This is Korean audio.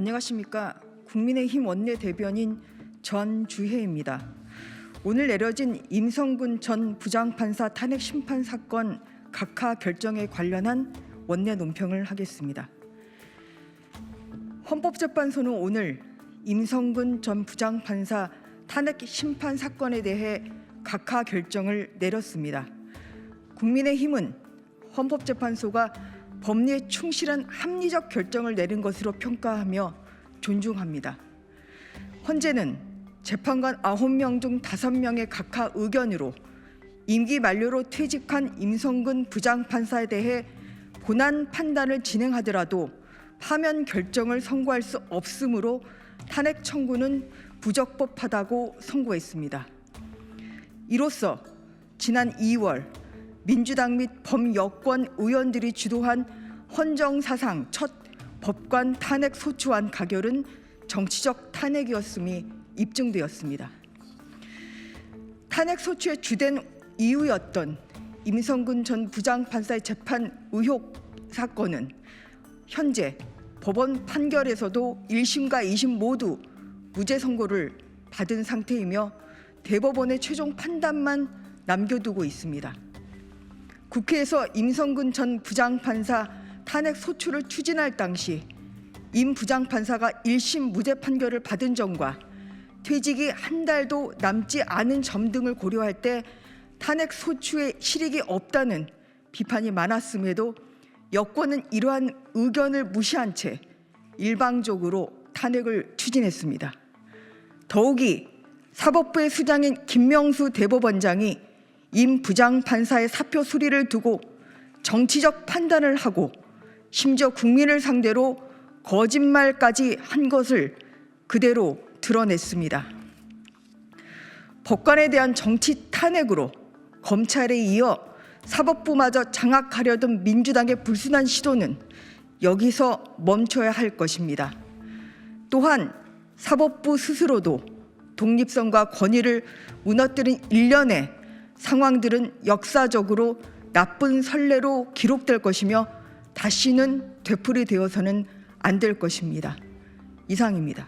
안녕하십니까 국민의힘 원내대변인 전주혜입니다. 오늘 내려진 임성근 전 부장판사 탄핵 심판 사건 각하 결정에 관련한 원내 논평을 하겠습니다. 헌법재판소는 오늘 임성근 전 부장판사 탄핵 심판 사건에 대해 각하 결정을 내렸습니다. 국민의힘은 헌법재판소가 법리에 충실한 합리적 결정을 내린 것으로 평가하며 존중합니다. 헌재는 재판관 9명 중 5명의 각하 의견으로 임기 만료로 퇴직한 임성근 부장판사에 대해 본안 판단을 진행하더라도 파면 결정을 선고할 수 없으므로 탄핵 청구는 부적법하다고 선고했습니다. 이로써 지난 2월 민주당 및 범여권 의원들이 주도한 헌정 사상 첫 법관 탄핵 소추안 가결은 정치적 탄핵이었음이 입증되었습니다. 탄핵 소추의 주된 이유였던 임성근 전 부장판사의 재판 의혹 사건은 현재 법원 판결에서도 1심과 2심 모두 무죄 선고를 받은 상태이며 대법원의 최종 판단만 남겨두고 있습니다. 국회에서 임성근 전 부장판사 탄핵 소추를 추진할 당시 임 부장판사가 1심 무죄 판결을 받은 점과 퇴직이 한 달도 남지 않은 점 등을 고려할 때 탄핵 소추에 실익이 없다는 비판이 많았음에도 여권은 이러한 의견을 무시한 채 일방적으로 탄핵을 추진했습니다. 더욱이 사법부의 수장인 김명수 대법원장이 임 부장 판사의 사표 수리를 두고 정치적 판단을 하고 심지어 국민을 상대로 거짓말까지 한 것을 그대로 드러냈습니다. 법관에 대한 정치 탄핵으로 검찰에 이어 사법부마저 장악하려던 민주당의 불순한 시도는 여기서 멈춰야 할 것입니다. 또한 사법부 스스로도 독립성과 권위를 무너뜨린 일련의 상황들은 역사적으로 나쁜 선례로 기록될 것이며 다시는 되풀이되어서는 안 될 것입니다. 이상입니다.